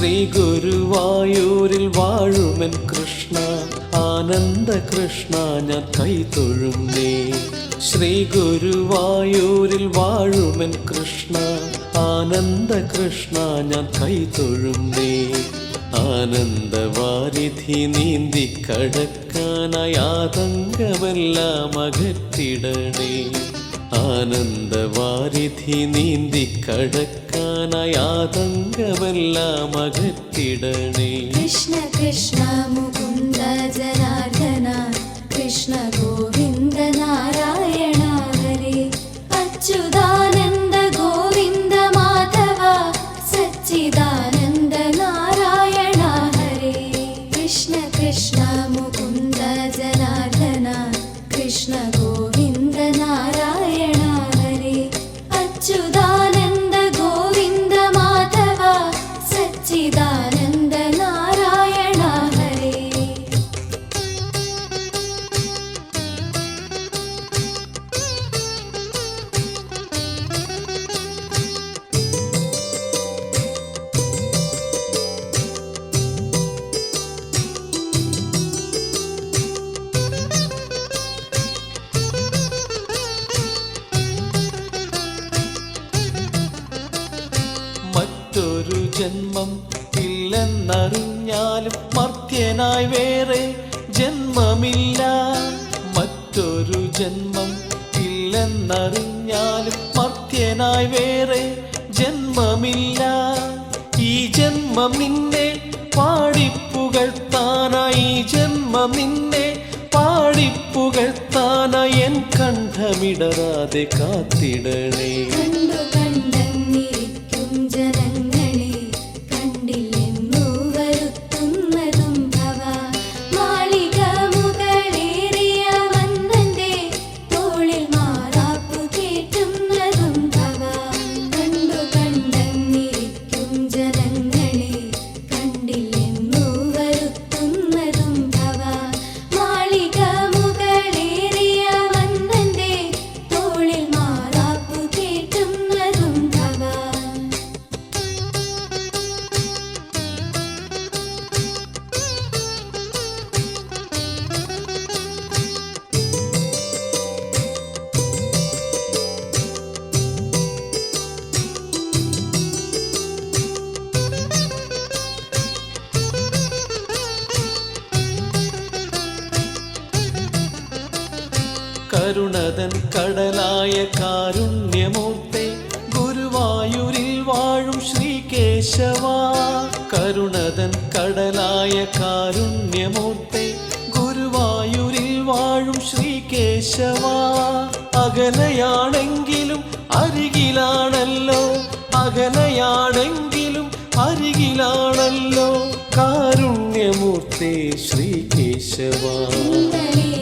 ഗുരുവായൂരിൽ വാഴുമൻ കൃഷ്ണ ആനന്ദ കൃഷ്ണ ഞാൻ കൈതൊഴുന്നേ ശ്രീ ഗുരുവായൂരിൽ വാഴുമൻ കൃഷ്ണ ആനന്ദ കൃഷ്ണ ഞാൻ കൈതൊഴുന്നേ ആനന്ദവാരിധി നീന്തി കടക്കാനായി ആതങ്കമെല്ലാം അകറ്റിടണേ. ആനന്ദവാരിധി നീന്തി കടക്കാനായി ആതങ്കമെല്ലാം അകറ്റിടണേ. കൃഷ്ണ കൃഷ്ണ മുകുന്ദ ജനാർദ്ദന കൃഷ്ണ ഗോവിന്ദ ജന്മം ഇല്ലെന്നറിഞ്ഞാലും മർത്യനായി വേറെ ജന്മമില്ല. മറ്റൊരു ജന്മം ഇല്ലെന്നറിഞ്ഞാലും മർത്യനായി വേറെ ജന്മമില്ല. ഈ ജന്മം നിന്നെ പാടിപ്പുകഴ്ത്താനായി ഈ ജന്മം നിന്നെ പാടിപ്പുകഴ്ത്താനായി എൻ കണ്ഠമിടരാതെ കാത്തിടണേ. കരുണതൻ കടലായ കാരുണ്യമൂർത്തെ ഗുരുവായൂരിൽ വാഴും ശ്രീകേശവ. കരുണതൻ കടലായ കാരുണ്യമൂർത്തെ ഗുരുവായൂരിൽ വാഴും ശ്രീകേശവ. അകലയാണെങ്കിലും അരികിലാണല്ലോ. അകലയാണെങ്കിലും അരികിലാണല്ലോ. കാരുണ്യമൂർത്തെ ശ്രീകേശവ. ഇന്നലെ